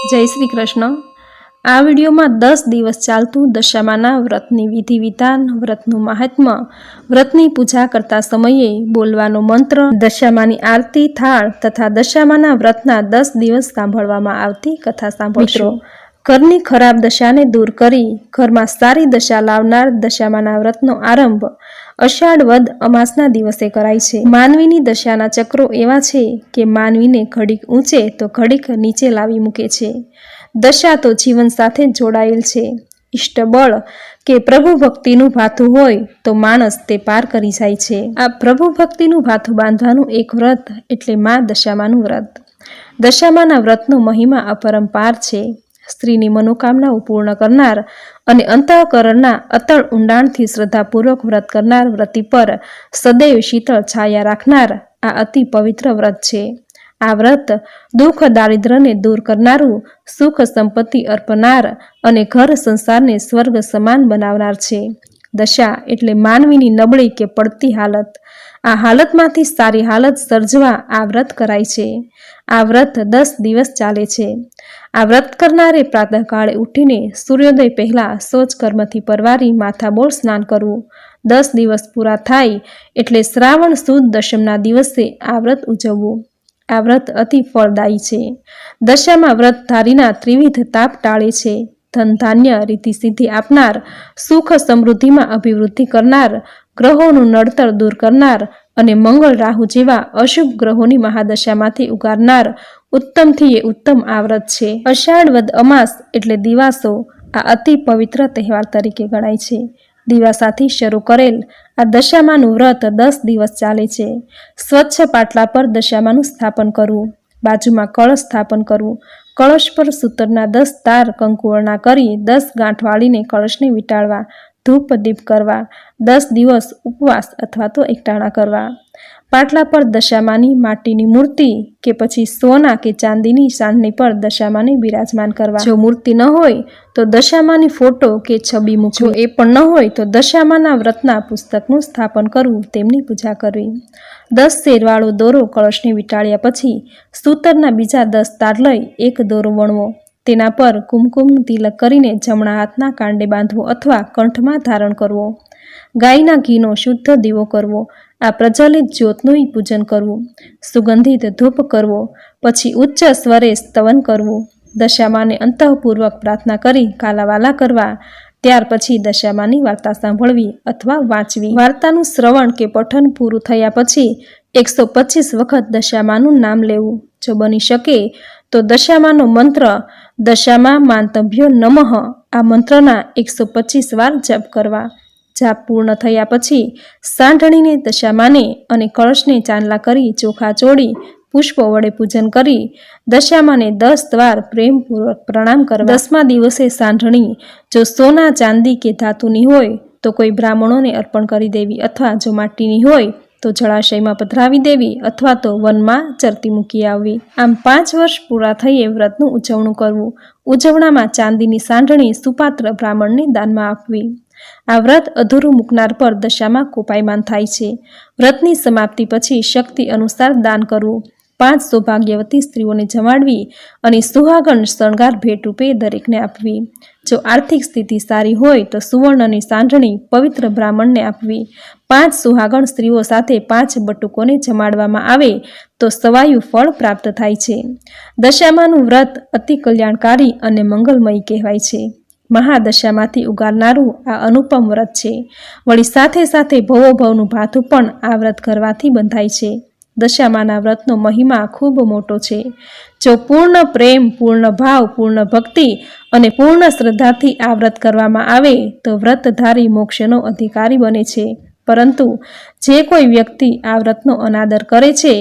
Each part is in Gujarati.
જય શ્રી કૃષ્ણ. આ વિડીયોમાં દસ દિવસ ચાલતું દશામાના વ્રતની વિધિ વિધાન, વ્રતનું મહાત્મ્ય વ્રતની પૂજા કરતા સમયે બોલવાનો મંત્ર, દશામાની આરતી, થાળ તથા દશામાના વ્રતના દસ દિવસ સાંભળવામાં આવતી કથા સાંભળશો. ઘરની ખરાબ દશાને દૂર કરી ઘરમાં સારી દશા લાવનાર દશામાના વ્રતનો આરંભ અષાઢ વદ અમાસના દિવસે કરાય છે. માનવીની દશાના ચક્રો એવા છે કે માનવીને ઘડીક ઊંચે તો ઘડીક નીચે લાવી મૂકે છે. દશા તો જીવન સાથે જોડાયેલ છે. ઇષ્ટબળ કે પ્રભુ ભક્તિનું ભાથું હોય તો માણસ તે પાર કરી જાય છે. આ પ્રભુ ભક્તિનું ભાથું બાંધવાનું એક વ્રત એટલે મા દશામાનું વ્રત. દશામાના વ્રતનો મહિમા અપરંપાર છે. સ્ત્રીની મનોકામનાઓ પૂર્ણ કરનાર અને અંતઃકરણના અતળ ઊંડાણથી શ્રદ્ધાપૂર્વક વ્રત કરનાર વ્રતિ પર સદૈવ શીતળ છાયા રાખનાર આ અતિ પવિત્ર વ્રત છે. આ વ્રત દુઃખ દારિદ્રને દૂર કરનારું, સુખ સંપત્તિ અર્પનાર અને ઘર સંસારને સ્વર્ગ સમાન બનાવનાર છે. દશા એટલે માનવીની નબળી કે પડતી હાલત. આ હાલતમાંથી સારી હાલત સર્જવા આ વ્રત કરાય છે. આ વ્રત દસ દિવસ ચાલે છે. આ વ્રત કરનારે પ્રાતઃકાળે ઉઠીને સૂર્યોદય પહેલા શૌચ કર્મથી પરવારી માથાબોળ સ્નાન કરવું. દસ દિવસ પૂરા થાય એટલે શ્રાવણ સુદ દશમના દિવસે આ વ્રત ઉજવવું. આ વ્રત અતિ ફળદાયી છે. દશામાં વ્રત ધારીના ત્રિવિધ તાપ ટાળે છે. ધન ધાન્ય રીતિ સિદ્ધિ આપનાર, સુખ સમૃદ્ધિમાં અભિવૃદ્ધિ કરનાર ગ્રહોનું નડતર દૂર કરનાર અને મંગળ રાહુ જેવા અશુભ ગ્રહોની મહાદશામાંથી ઉગારનાર ઉત્તમથી એ ઉત્તમ આવ્રત છે. અષાઢ વદ અમાસ એટલે દિવાસો, આ અતિ પવિત્ર તહેવાર તરીકે ગણાય છે. દિવાસાથી શરૂ કરેલ આ દશામાનું વ્રત દસ દિવસ ચાલે છે. સ્વચ્છ પાટલા પર દશામાનું સ્થાપન કરવું, બાજુમાં કળશ સ્થાપન કરવું, કળશ પર સૂતરના દસ તાર કંકુવળના કરી દસ ગાંઠ વાળીને કળશને વીંટાળવા ધૂપ દીપ કરવા, દસ દિવસ ઉપવાસ અથવા તો એકટાણા કરવા. પાટલા પર દશામાની માટીની મૂર્તિ કે પછી સોના કે ચાંદીની સાંજની પર દશામાની બિરાજમાન કરવા. જો મૂર્તિ ન હોય, તો દશામાની ફોટો કે છબી મૂકવી. એ પણ ન હોય, તો દશામાના વ્રતના પુસ્તકનું સ્થાપન કરવું, તેમની પૂજા કરવી. દસ શેરવાળો દોરો કળશને વીંટાળ્યા પછી સૂતરના બીજા દસ તાર લઈ એક દોરો વણવો. તેના પર કુમકુમનું તિલક કરીને જમણા હાથના કાંડે બાંધવો અથવા કંઠમાં ધારણ કરવો. ગાયના ઘીનો શુદ્ધ દીવો કરવો. આ પ્રજ્વલિત જ્યોતનું પૂજન કરવું. સુગંધિત ધૂપ કરવો. પછી ઉચ્ચ સ્વરે સ્તવન કરવું. દશામાને અંતઃપૂર્વક પ્રાર્થના કરી કાલાવાલા કરવા. ત્યાર પછી દશામાની વાર્તા સાંભળવી અથવા વાંચવી. વાર્તાનું શ્રવણ કે પઠન પૂરું થયા પછી એકસો પચીસ વખત દશામાનું નામ લેવું. જો બની શકે તો દશામાનો મંત્ર દશામાં માનતભ્યો નમઃ. આ મંત્રના એકસો પચીસ વાર જપ કરવા. જાપ પૂર્ણ થયા પછી સાંઢણીને દશામાને અને કળશને ચાંદલા કરી ચોખા ચોડી પુષ્પો વડે પૂજન કરી દશામાને દસ દ્વાર પ્રેમપૂર્વક પ્રણામ કરવા. દસમા દિવસે સાંઢણી, જો સોના, ચાંદી કે ધાતુની હોય તો કોઈ બ્રાહ્મણોને અર્પણ કરી દેવી અથવા જો માટીની હોય તો જળાશયમાં પધરાવી દેવી અથવા તો વનમાં ચરતી મૂકી આવવી. આમ પાંચ વર્ષ પૂરા થઈએ વ્રતનું ઉજવણું કરવું. ઉજવણામાં ચાંદીની સાંઢણી સુપાત્ર બ્રાહ્મણને દાનમાં આપવી. આ વ્રત અધૂરું મૂકનાર પર દશામાં કોપાયમાન થાય છે. વ્રતની સમાપ્તિ પછી શક્તિ અનુસાર દાન કરવું. પાંચ સૌભાગ્યવતી સ્ત્રીઓને જમાડવી અને સુહાગણ શણગાર ભેટ રૂપે દરેકને આપવી. જો આર્થિક સ્થિતિ સારી હોય તો સુવર્ણની સાંઢણી પવિત્ર બ્રાહ્મણને આપવી. પાંચ સુહાગણ સ્ત્રીઓ સાથે પાંચ બટુકોને જમાડવામાં આવે તો સવાયું ફળ પ્રાપ્ત થાય છે. દશામાનું વ્રત અતિ કલ્યાણકારી અને મંગલમય કહેવાય છે. મહાદશામાંથી ઉગારનારું આ અનુપમ વ્રત છે. વળી સાથે સાથે ભવો ભવનું ભાથું પણ આ વ્રત કરવાથી બંધાય છે. દશામાના વ્રતનો મહિમા ખૂબ મોટો છે. જો પૂર્ણ પ્રેમ, પૂર્ણ ભાવ, પૂર્ણ ભક્તિ અને પૂર્ણ શ્રદ્ધાથી આ વ્રત કરવામાં આવે તો વ્રતધારી મોક્ષનો અધિકારી બને છે. પરંતુ જે કોઈ વ્યક્તિ આ વ્રતનો અનાદર કરે છે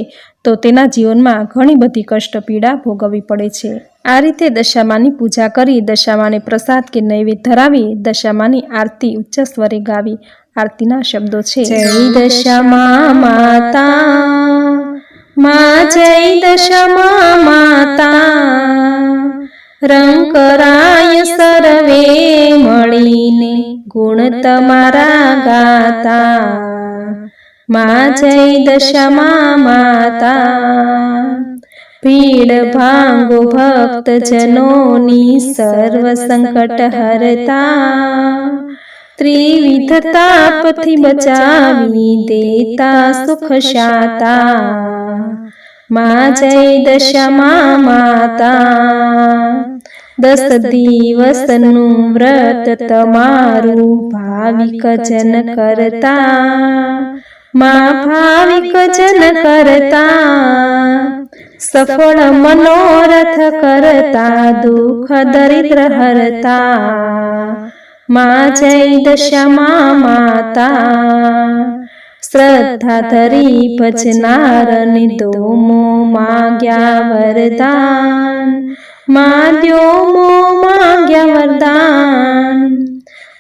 તો તેના જીવનમાં ઘણી બધી કષ્ટ પીડા ભોગવવી પડે છે. આ રીતે દશામાની પૂજા કરી દશામાને પ્રસાદ કે નૈવેદ્ય ધરાવી દશામાની આરતી ઉચ્ચ સ્વરે ગાવી આરતીના શબ્દો છે. જય દશામા માતા મા જય દશામા માતા. રંગ કરાય સર્વે મળીને ગુણ તમારા ગાતા મા જય દશામા માતા ભીડ ભાંગો ભક્ત જનોની સર્વ સંકટ હરતા ત્રિવિધ તાપથી બચાવી દેતા સુખ શાતા મા જય દશમા માતા દસ દિવસનું વ્રત તમારું ભાવિક જન કરતા મા ભાવિક જન કરતા સફળ મનોરથ કરતા દુઃખ દરિદ્ર હરતા મા જય દશમા માતા શ્રદ્ધા ધરી ભજનારની દોમો માગ્યા વરદાન માદ્યોમો માગ્યા વરદાન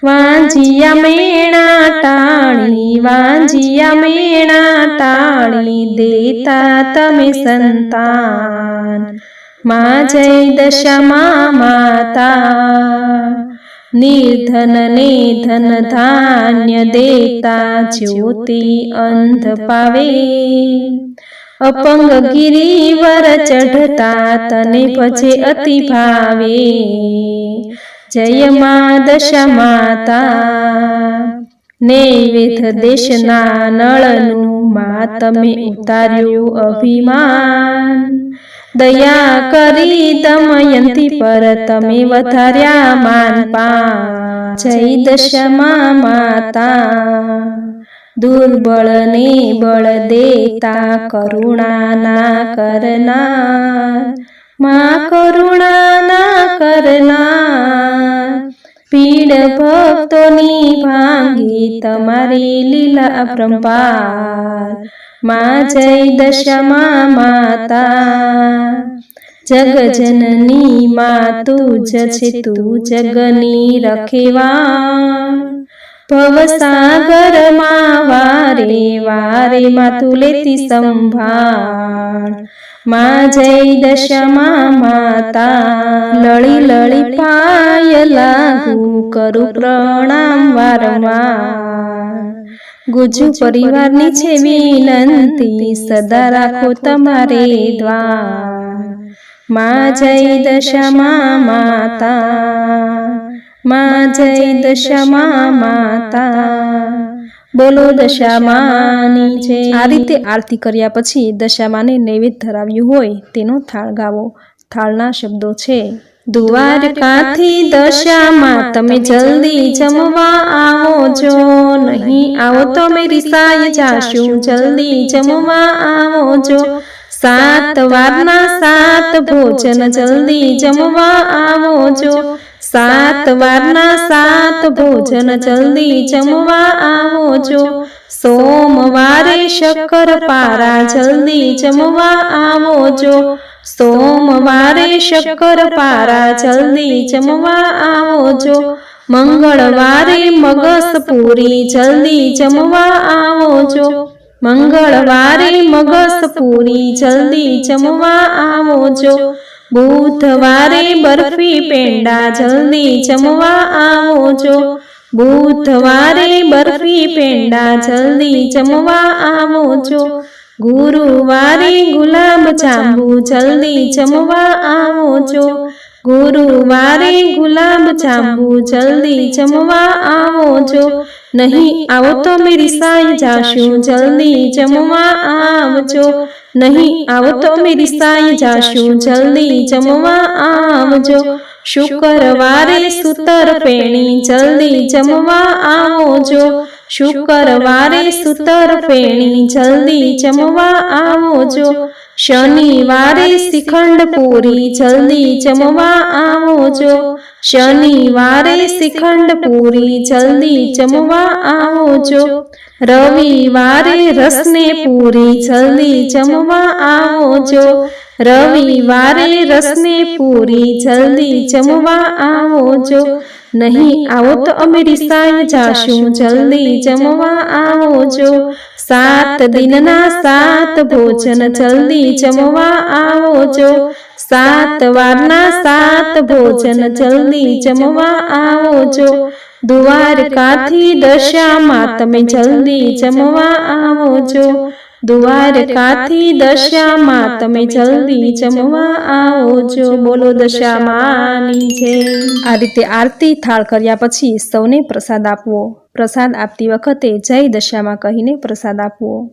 વાંજિયા મેણા ટાણી વાંજિયા મેણા ટાણી દેતા તમે સંતાન મા જય દશમા માતા નિર્ધનને ધન ધાન્ય દેતા જ્યોતિ અંધ પાવે અપંગ ગિરિવર ચઢતા તને ભજે અતિ ભાવે જય મા દશા માતા નૈવેધ દેશના નળનું મા તમે ઉતાર્યું અભિમાન દયા કરી દમયંતી પર તમે વધાર્યા માન પા જય દશમા માતા. દુર્બળને બળ દેતા કરુણાના કરનાર. મા કરુણાના કરનાર. પીડ ભક્તોની ભાંગી તમારી લીલા અપરંપાર મા જય દશમા માતા. જગજનની મા તું જ છે તું જગની રખેવા ભવસાગરમાં વારે વારે માં તું લેતી સંભાળ. મા જય દશમા માતા. લળી લળી પાય લાગુ કરું પ્રણામ વારંવાર. ગુજુ પરિવારની છે વિનંતી સદા રાખો તમારે દ્વાર. મા જય દશમા માતા. મા જય દશમા માતા. બોલો દશામાની છે આ રીતે આરતી કર્યા પછી દશામાને નૈવેદ્ય ધરાવ્યું હોય તેનો થાળ ગાવો. થાળના શબ્દો છે. દ્વારકાથી દશામાં તમે જલ્દી જમવા આવો જો નહીં આવો તો અમે રિસાઈ જાશું. જલ્દી જમવા આવો જો સાત વારના સાત ભોજન જલ્દી જમવા આવો જો સાત વારના સાત ભોજન જલ્દી જમવા આવો જો સોમવારે શક્કર પારા જલ્દી જમવા આવો જો સોમવારે શક્કર પારા જલ્દી જમવા આવો મંગળવારે મગસ પૂરી જલ્દી જમવા આવો મંગળવારે મગસ પૂરી જલ્દી જમવા આવો બુધવારે બરફી પેંડા જલ્દી જમવા આવો છો બુધવારે બરફી પેંડા જલ્દી જમવા આવો છો ગુરુવારે ગુલાબ જાંબુ જલ્દી જમવા આવો છો. ગુરુવારે ગુલાબ જાંબુ જલ્દી જમવા આવો છો. નહીં આવો તો મેરી રિસાઈ જાશું, જલ્દી જમવા આવજો. નહીં આવો તો મેરી રિસાઈ જાશું, જલ્દી જમવા આવજો. શુક્રવારે સુતર પેણી, જલ્દી જમવા આવજો. શુક્રવારે સુતર પેણી, જલ્દી જમવા આવજો. શનિવારે શ્રીખંડ પૂરી જલ્દી જમવા આવજો શનિવારે શ્રીખંડ પૂરી જલ્દી જમવા આવજો રવિવારે રસને પૂરી જલ્દી જમવા આવજો રવિવારે રસને પૂરી જલ્દી જમવા આવજો નહીં આવો તો અમે રિસાઈ જાશું. જલ્દી જમવા આવજો સાત દિનના સાત ભોજન જલ્દી જમવા આવો છો સાત વારના સાત ભોજન જલ્દી જમવા આવજો. દ્વારકાથી દશામાં તમે જલ્દી જમવા આવજો. દ્વારકાથી દશામાં તમે જલ્દી જમવા આવો જો બોલો દશામાની જય આ રીતે આરતી થાળ કર્યા પછી સૌને પ્રસાદ આપવો. પ્રસાદ આપતી વખતે જય દશામાં કહીને પ્રસાદ આપવો.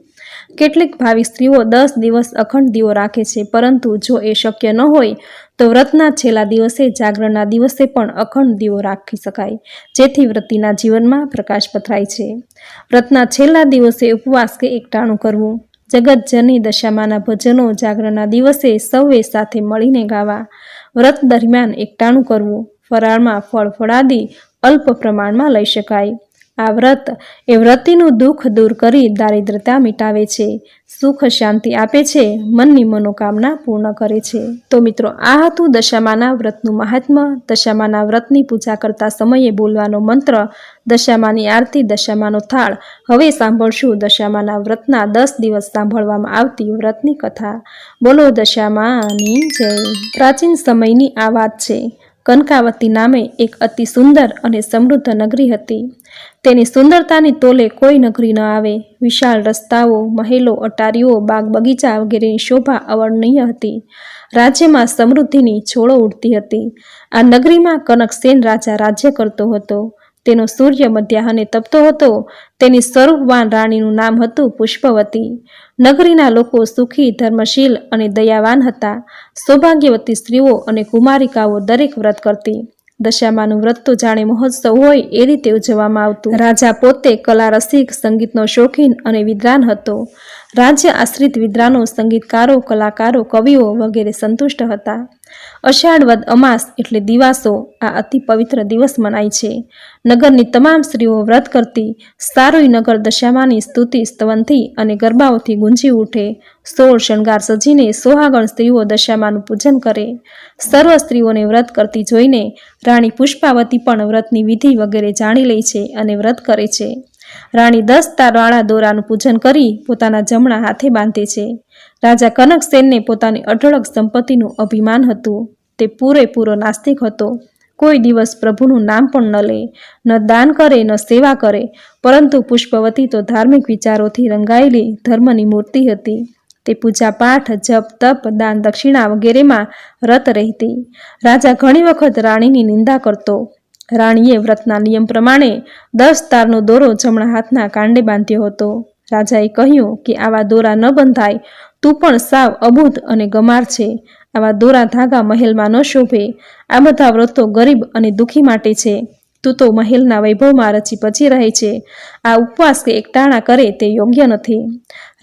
કેટલીક ભાવિક સ્ત્રીઓ દસ દિવસ અખંડ દીવો રાખે છે, પરંતુ જો એ શક્ય ન હોય, તો વ્રતના છેલ્લા દિવસે જાગરણના દિવસે પણ અખંડ દીવો રાખી શકાય, જેથી વ્રતિના જીવનમાં પ્રકાશ પથરાય છે. વ્રતના છેલ્લા દિવસે ઉપવાસ કે એકટાણું કરવું. જગતજનની દશામાના ભજનો જાગરણના દિવસે સૌએ સાથે મળીને ગાવા. વ્રત દરમિયાન એકટાણું કરવું. ફરાળમાં ફળ ફળાદી અલ્પ પ્રમાણમાં લઈ શકાય. આ વ્રત એ વ્રતિનું દુઃખ દૂર કરી દારિદ્રતા મિટાવે છે. સુખ શાંતિ આપે છે, મનની મનોકામના પૂર્ણ કરે છે. તો મિત્રો, આ હતું દશામાના વ્રતનું મહાત્મ્ય. દશામાના વ્રતની પૂજા કરતા સમયે બોલવાનો મંત્ર, દશામાની આરતી, દશામાનો થાળ. હવે સાંભળશું દશામાના વ્રતના દસ દિવસ સાંભળવામાં આવતી વ્રતની કથા. બોલો દશામાની જય. પ્રાચીન સમયની આ વાત છે. કનકાવતી નામે એક અતિ સુંદર અને સમૃદ્ધ નગરી હતી. તેની સુંદરતાની તોલે કોઈ નગરી ન આવે. વિશાળ રસ્તાઓ, મહેલો, અટારીઓ બાગ બગીચા વગેરેની શોભા અવર્ણનીય હતી. રાજ્યમાં સમૃદ્ધિની છોડો ઉડતી હતી. આ નગરીમાં કનકસેન રાજા રાજ્ય કરતો હતો. તેનો સૂર્ય મધ્યાહને તપતો હતો. તેની સ્વરૂપવાન રાણીનું નામ હતું પુષ્પવતી. નગરીના લોકો સુખી, ધર્મશીલ અને દયાવાન હતા. સૌભાગ્યવતી સ્ત્રીઓ અને કુમારિકાઓ દરેક વ્રત કરતી. દશામાનું વ્રત તો જાણે મહોત્સવ હોય એ રીતે ઉજવવામાં આવતું. રાજા પોતે કલા રસિક સંગીતનો શોખીન અને વિદ્વાન હતો. રાજ્ય આશ્રિત વિદ્વાનો, સંગીતકારો, કલાકારો, કવિઓ વગેરે સંતુષ્ટ હતા. અષાઢ વદ અમાસ એટલે દિવાસો, આ અતિ પવિત્ર દિવસ મનાય છે. નગરની તમામ સ્ત્રીઓ વ્રત કરતી, સારોઈ નગર દશામાની સ્તુતિ સ્તવનથી અને ગરબાઓથી ગુંજી ઉઠે. સોળ શણગાર સજીને સોહાગણ સ્ત્રીઓ દશામાનું પૂજન કરે. સર્વ સ્ત્રીઓને વ્રત કરતી જોઈને રાણી પુષ્પાવતી પણ વ્રતની વિધિ વગેરે જાણી લે છે અને વ્રત કરે છે. રાણી દસ તારવાળા દોરાનું પૂજન કરી પોતાના જમણા હાથે બાંધે છે. રાજા કનકસેનને પોતાની અઢળક સંપત્તિનું અભિમાન હતું. તે પૂરેપૂરો નાસ્તિક હતો. કોઈ દિવસ પ્રભુનું નામ પણ ન લે. ન દાન કરે, ન સેવા કરે. પરંતુ પુષ્પવતી તો ધાર્મિક વિચારોથી રંગાયેલી ધર્મની મૂર્તિ હતી. તે પૂજાપાઠ, જપ, તપ, દાન, દક્ષિણા વગેરેમાં રત રહેતી. રાજા ઘણી વખત રાણીની નિંદા કરતો. રાણીએ વ્રતના નિયમ પ્રમાણે દસ તારનો દોરો જમણા હાથના કાંડે બાંધ્યો હતો. રાજાએ કહ્યું કે આવા દોરા ન બંધાય, તું પણ સાવ અબૂધ અને ગમાર છે. આવા દોરા ધાગા મહેલમાં ન શોભે. આ બધા વ્રતો ગરીબ અને દુઃખી માટે છે. તું તો મહેલના વૈભવમાં રચી પચી રહે છે. આ ઉપવાસ કે એકટાણા કરે તે યોગ્ય નથી.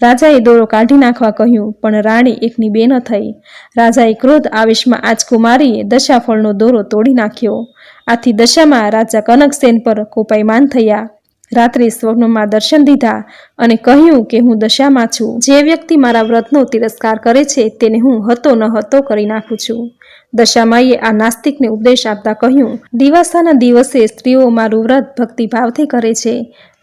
રાજાએ દોરો કાઢી નાખવા કહ્યું, પણ રાણી એકની બે ન થઈ. રાજાએ ક્રોધ આવેશમાં મારી દશાફળનો દોરો તોડી નાખ્યો. આથી દશામાં રાજા કનકસેન પર કોપાયમાન થયા. રાત્રે સ્વપ્નમાં દર્શન દીધા અને કહ્યું કે હું દશામાં છું. જે વ્યક્તિ મારા વ્રતનો તિરસ્કાર કરે છે તેને હું હતો ન હતો કરી નાખું છું. દશામાએ આ નાસ્તિકને ઉપદેશ આપતા કહ્યું, દિવાસાના દિવસે સ્ત્રીઓ મારું વ્રત ભક્તિભાવથી કરે છે.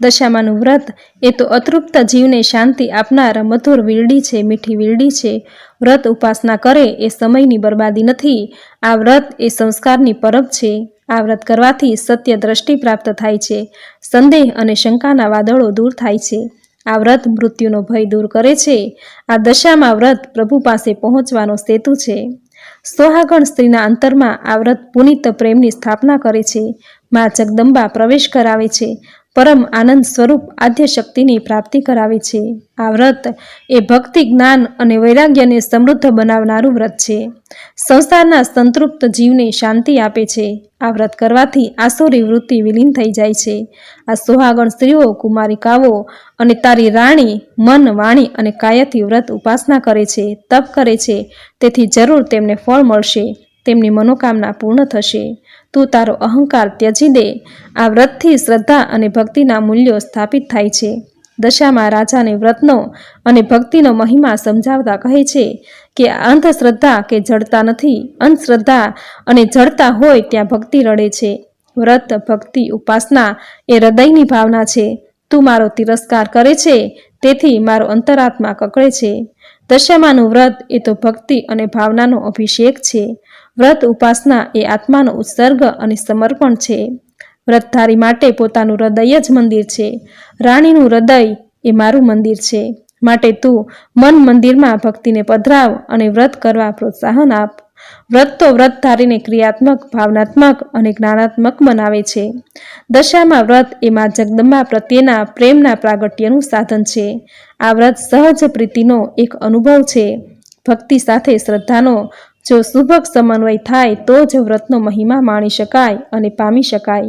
દશામાનું વ્રત એ તો અતૃપ્ત જીવને શાંતિ આપનાર મધુર વીરડી છે, મીઠી વીરડી છે. વ્રત ઉપાસના કરે એ સમયની બરબાદી નથી. આ વ્રત એ સંસ્કારની પરબ છે. આ વ્રત કરવાથી સત્ય દ્રષ્ટિ પ્રાપ્ત થાય છે. સંદેહ અને શંકાના વાદળો દૂર થાય છે. આ વ્રત મૃત્યુનો ભય દૂર કરે છે. આ દશામાં વ્રત પ્રભુ પાસે પહોંચવાનો સેતુ છે. સોહાગણ સ્ત્રીના અંતરમાં આ વ્રત પુનિત પ્રેમની સ્થાપના કરે છે. મા જગદંબા પ્રવેશ કરાવે છે. પરમ આનંદ સ્વરૂપ આદ્ય શક્તિની પ્રાપ્તિ કરાવે છે. આ વ્રત એ ભક્તિ, જ્ઞાન અને વૈરાગ્યને સમૃદ્ધ બનાવનારું વ્રત છે. સંસારના સંતૃપ્ત જીવને શાંતિ આપે છે. આ વ્રત કરવાથી આસુરી વૃત્તિ વિલીન થઈ જાય છે. આ સુહાગણ સ્ત્રીઓ, કુમારિકાઓ અને તારી રાણી, મન, વાણી અને કાયાથી વ્રત ઉપાસના કરે છે, તપ કરે છે. તેથી જરૂર તેમને ફળ મળશે. તેમની મનોકામના પૂર્ણ થશે. તું તારો અહંકાર ત્યજી દે. આ વ્રતથી શ્રદ્ધા અને ભક્તિના મૂલ્યો સ્થાપિત થાય છે. દશામાં રાજાને વ્રતનો અને ભક્તિનો મહિમા સમજાવતા કહે છે કે અંધશ્રદ્ધા કે જડતા નથી. અંધશ્રદ્ધા અને જડતા હોય ત્યાં ભક્તિ રડે છે. વ્રત, ભક્તિ, ઉપાસના એ હૃદયની ભાવના છે. તું મારો તિરસ્કાર કરે છે, તેથી મારો અંતરાત્મા કકળે છે. દશામાનું વ્રત એ તો ભક્તિ અને ભાવનાનો અભિષેક છે. વ્રત ઉપાસના એ આત્માનો ઉત્સર્ગ અને સમર્પણ છે. વ્રતધારી માટે પોતાનું હૃદય જ મંદિર છે. રાણીનું હૃદય એ મારું મંદિર છે. માટે તું મન મંદિરમાં ભક્તિને પધરાવ અને વ્રત કરવા પ્રોત્સાહન આપ. વ્રત તો વ્રત ધારીને ક્રિયાત્મક, ભાવનાત્મક અને જ્ઞાનાત્મક બનાવે છે. દશામાં વ્રત એ મા જગદંબા પ્રત્યેના પ્રેમના પ્રાગટ્યનું સાધન છે. આ વ્રત સહજ પ્રીતિનો એક અનુભવ છે. ભક્તિ સાથે શ્રદ્ધાનો જો સુભગ સમન્વય થાય તો જ વ્રતનો મહિમા માણી શકાય અને પામી શકાય.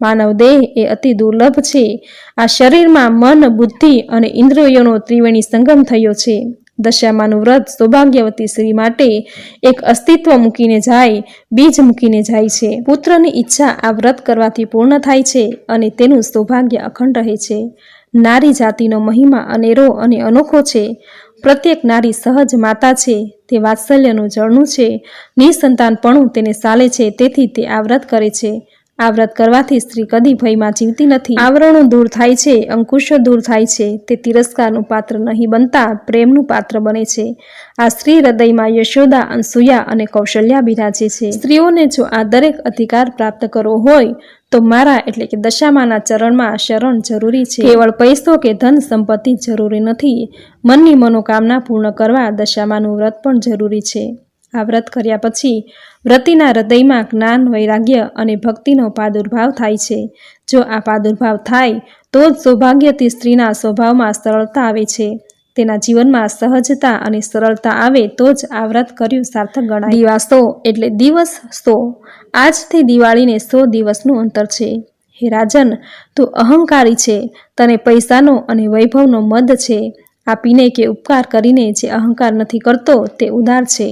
માનવ દેહ એ અતિ દુર્લભ છે. આ શરીરમાં મન, બુદ્ધિ અને ઇન્દ્રિયોનો ત્રિવેણી સંગમ થયો છે. દશામાનું વ્રત સૌભાગ્યવતી સ્ત્રી માટે એક અસ્તિત્વ મૂકીને જાય, બીજ મૂકીને જાય છે. પુત્રની ઈચ્છા આ વ્રત કરવાથી પૂર્ણ થાય છે અને તેનું સૌભાગ્ય અખંડ રહે છે. નારી જાતિનો મહિમા અનેરો અને અનોખો છે. પ્રત્યેક નારી સહજ માતા છે, તે વાત્સલ્યનું જળનું છે. નિસંતાનપણું તેને સાલે છે, તેથી તે આ વ્રત કરે છે. આ વ્રત કરવાથી સ્ત્રી કદી ભયમાં જીવતી નથી. આવરણો દૂર થાય છે, અંકુશો દૂર થાય છે, તે તિરસ્કારનું પાત્ર નહીં બનતા પ્રેમનું પાત્ર બને છે. આ સ્ત્રી હૃદયમાં યશોદા, અનસુયા અને કૌશલ્યા બિરાજે છે. સ્ત્રીઓને જો આ દરેક અધિકાર પ્રાપ્ત કરવો હોય, તો મારા એટલે કે દશામાના ચરણમાં શરણ જરૂરી છે. કેવળ પૈસો કે ધન સંપત્તિ જરૂરી નથી. મનની મનોકામના પૂર્ણ કરવા દશામાનું વ્રત પણ જરૂરી છે. આ વ્રત કર્યા પછી વ્રતિના હૃદયમાં જ્ઞાન, વૈરાગ્ય અને ભક્તિનો પ્રાદુર્ભાવ થાય છે. જો આ પ્રાદુર્ભાવ થાય, તો જ સૌભાગ્યથી સ્ત્રીના સ્વભાવમાં સરળતા આવે છે. તેના જીવનમાં સહજતા અને સરળતા આવે તો જ આ વ્રત કર્યું સાર્થક ગણાય. દિવાસો એટલે દિવસ સો. આજથી દિવાળીને સો દિવસનું અંતર છે. હે રાજન, તું અહંકારી છે. તને પૈસાનો અને વૈભવનો મદ છે. આપીને કે ઉપકાર કરીને જે અહંકાર નથી કરતો તે ઉદાર છે.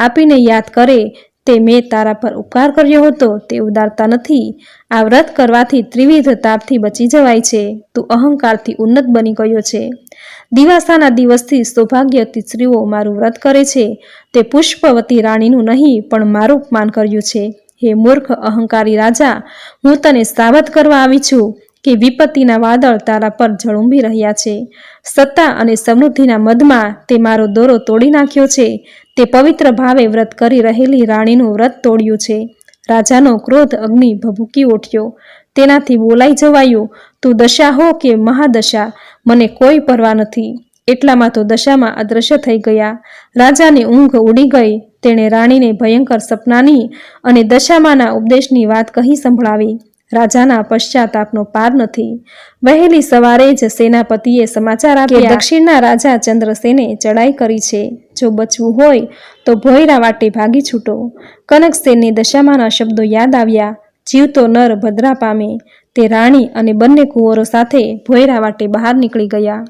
આપીને યાદ કરે તે મેં તારા પર ઉપકાર કર્યો હતો, તે ઉદારતા નથી. આ વ્રત કરવાથી ત્રિવિધ તાપથી બચી જવાય છે. તું અહંકારથી ઉન્નત બની ગયો છે. દિવાસાના દિવસથી સૌભાગ્યતી સ્ત્રીઓ મારું વ્રત કરે છે. તે પુષ્પવતી રાણીનું નહીં, પણ મારું અપમાન કર્યું છે. હે મૂર્ખ અહંકારી રાજા, હું તને સાવધ કરવા આવી છું કે વિપત્તિના વાદળ તારા પર ઝળુંબી રહ્યા છે. સત્તા અને સમૃદ્ધિના મદમાં તે મારો દોરો તોડી નાખ્યો છે. તે પવિત્ર ભાવે વ્રત કરી રહેલી રાણીનું વ્રત તોડ્યું છે. રાજાનો ક્રોધ અગ્નિ ભભૂકી ઉઠ્યો. તેનાથી બોલાઈ જવાયું, તું દશા હો કે મહાદશા? મને કોઈ પરવા નથી. એટલામાં તો દશામાં અદ્રશ્ય થઈ ગયા. રાજાની ઊંઘ ઉડી ગઈ. તેણે રાણીને ભયંકર સપનાની અને દશામાના ઉપદેશની વાત કહી સંભળાવી. રાજાના પશ્ચાતાપનો પાર નથી. વહેલી સવારે જ સેનાપતિએ સમાચાર આપ્યા દક્ષિણના રાજા ચંદ્રસેને ચડાઈ કરી છે. જો બચવું હોય તો ભોયરા વાટે ભાગી છૂટો. કનકસેનની દશામાના શબ્દો યાદ આવ્યા. જીવતો નર ભદ્રા પામે. તે રાણી અને બંને કુંવરો સાથે ભોયરા વાટે બહાર નીકળી ગયા.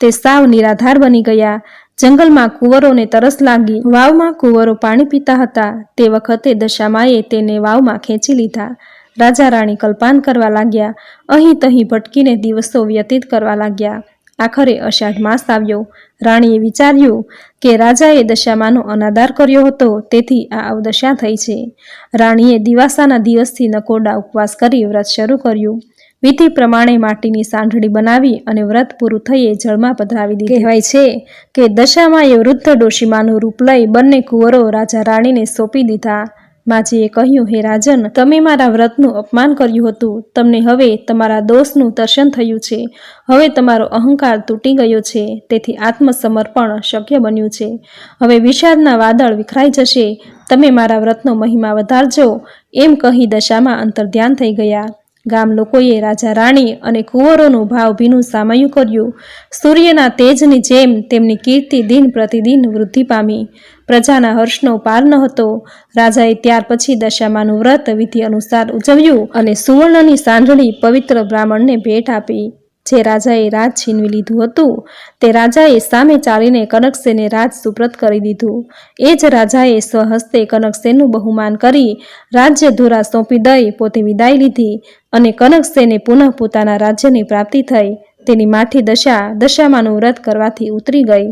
તે સાવ નિરાધાર બની ગયા. જંગલમાં કુંવરોને તરસ લાગી. વાવમાં કુંવરો પાણી પીતા હતા. તે વખતે દશામાએ તેને વાવમાં ખેંચી લીધા. રાજા રાણી કલ્પાન કરવા લાગ્યા. અહીં તહીં ભટકીને દિવસો વ્યતીત કરવા લાગ્યા. આખરે અષાઢ માસ આવ્યો. રાણીએ વિચાર્યું કે રાજાએ દશામાનો અનાદાર કર્યો હતો, તેથી આ અવદશા થઈ છે. રાણીએ દિવાસાના દિવસથી નકોડા ઉપવાસ કરી વ્રત શરૂ કર્યું. વિધિ પ્રમાણે માટીની સાંઢળી બનાવી અને વ્રત પૂરું થઈએ જળમાં પધરાવી દીધી. કહેવાય છે કે દશામાએ વૃદ્ધ ડોશીમાનું રૂપ લઈ બંને કુંવરો રાજા રાણીને સોંપી દીધા. માજીએ કહ્યું, હે રાજન, તમે મારા વ્રતનું અપમાન કર્યું હતું. તમને હવે તમારા દોષનું દર્શન થયું છે. હવે તમારો અહંકાર તૂટી ગયો છે. તેથી આત્મસમર્પણ શક્ય બન્યું છે. હવે વિષાદના વાદળ વિખરાઈ જશે. તમે મારા વ્રતનો મહિમા વધારજો. એમ કહી દશામાં અંતર ધ્યાન થઈ ગયા. ગામ લોકોએ રાજા રાણી અને કુંવરોનું ભાવભીનું સામયું કર્યું. સૂર્યના તેજની જેમ તેમની કીર્તિ દિન પ્રતિદિન વૃદ્ધિ પામી. પ્રજાના હર્ષનો પાર ન હતો. રાજાએ ત્યાર પછી દશામાનું વ્રત વિધિ અનુસાર ઉજવ્યું અને સુવર્ણની સાંજળી પવિત્ર બ્રાહ્મણને ભેટ આપી. જે રાજાએ રાજ છીનવી લીધું હતું, તે રાજાએ સામે ચાલીને કનકસેને રાજ સુપ્રત કરી દીધું. એ જ રાજાએ સ્વહસ્તે કનકસેનનું બહુમાન કરી રાજ્ય ધોરા સોંપી દઈ પોતે વિદાય લીધી અને કનકસેને પુનઃ પોતાના રાજ્યની પ્રાપ્તિ થઈ. તેની માઠી દશા દશામાંનું વ્રત કરવાથી ઉતરી ગઈ.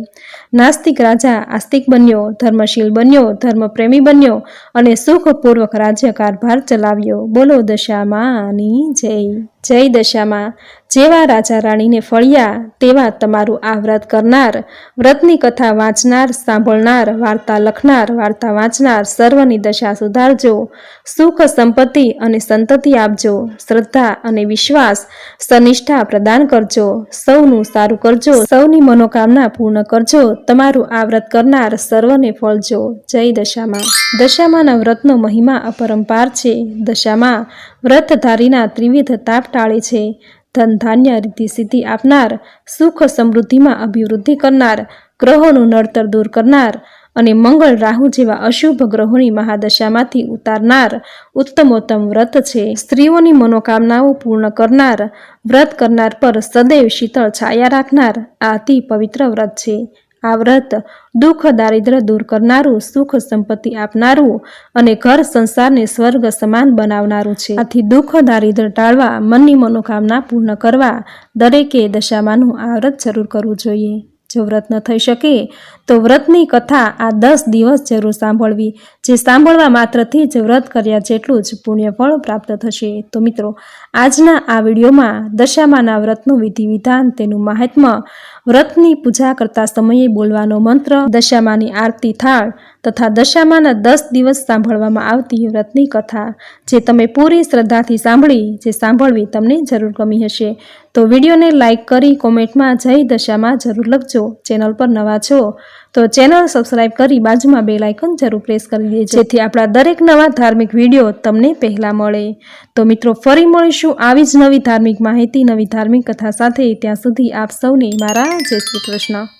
નાસ્તિક રાજા આસ્તિક બન્યો, ધર્મશીલ બન્યો, ધર્મપ્રેમી બન્યો અને સુખપૂર્વક રાજ્ય કારભાર ચલાવ્યો. બોલો દશામાની જય. જય દશામાં જેવા રાજા રાણીને ફળ્યા, તેવા તમારું આ વ્રત કરનાર, વ્રતની કથા વાંચનાર, સાંભળનાર, વાર્તા લખનાર, વાર્તા વાંચનાર સર્વની દશા સુધારજો. સુખ સંપત્તિ અને સંતતિ આપજો. શ્રદ્ધા અને વિશ્વાસ સનિષ્ઠા પ્રદાન કરજો. સૌનું સારું કરજો. સૌની મનોકામના પૂર્ણ કરજો. તમારું આ વ્રત કરનાર સર્વને ફળજો. જય દશામાં દશામાના વ્રતનો મહિમા અપરંપાર છે. દશામાં વ્રતધારીના ત્રિવિધ તાપ ટાળે છે. ધન ધાન્ય રીતિ સિદ્ધિ આપનાર, સુખ સમૃદ્ધિમાં અભિવૃદ્ધિ કરનાર, ગ્રહોનું નડતર દૂર કરનાર અને મંગળ રાહુ જેવા અશુભ ગ્રહોની મહાદશામાંથી ઉતારનાર ઉત્તમોત્તમ વ્રત છે. સ્ત્રીઓની મનોકામનાઓ પૂર્ણ કરનાર, વ્રત કરનાર પર સદૈવ શીતળ છાયા રાખનાર આ અતિ પવિત્ર વ્રત છે. આ વ્રત દુઃખ દારિદ્ર્ય દૂર કરનારું, સુખ સંપત્તિ આપનારું અને ઘર સંસારને સ્વર્ગ સમાન બનાવનારું છે. આથી દુઃખ દારિદ્ર્ય ટાળવા, મનની મનોકામના પૂર્ણ કરવા દરેકે દશામાંનું આ વ્રત જરૂર કરવું જોઈએ. જો વ્રત ન થઈ શકે, તો વ્રતની કથા આ દસ દિવસ જરૂર સાંભળવી જે સાંભળવા માત્રથી જ વ્રત કર્યા જેટલું જ પુણ્યફળ પ્રાપ્ત થશે. તો મિત્રો, આજના આ વિડીયોમાં દશામાના વ્રતનું વિધિ વિધાન તેનું મહાત્મ્ય વ્રતની પૂજા કરતા સમયે બોલવાનો મંત્ર, દશામાની આરતી થાળ તથા દશામાના દસ દિવસ સાંભળવામાં આવતી વ્રતની કથા જે તમે પૂરી શ્રદ્ધાથી સાંભળી, જે સાંભળવી તમને જરૂર ગમી હશે. તો વિડીયોને લાઇક કરી કોમેન્ટમાં જય દશામાં જરૂર લખજો. ચેનલ પર નવા છો તો ચેનલ સબસ્ક્રાઇબ કરી બાજુમાં બે લાઇકન જરૂર પ્રેસ કરી દેજો. જેથી આપણા દરેક નવા ધાર્મિક વીડિયો તમને પહેલાં મળે. તો મિત્રો, ફરી મળીશું આવી જ નવી ધાર્મિક માહિતી, નવી ધાર્મિક કથા સાથે. ત્યાં સુધી આપ સૌને મારા જય શ્રી કૃષ્ણ.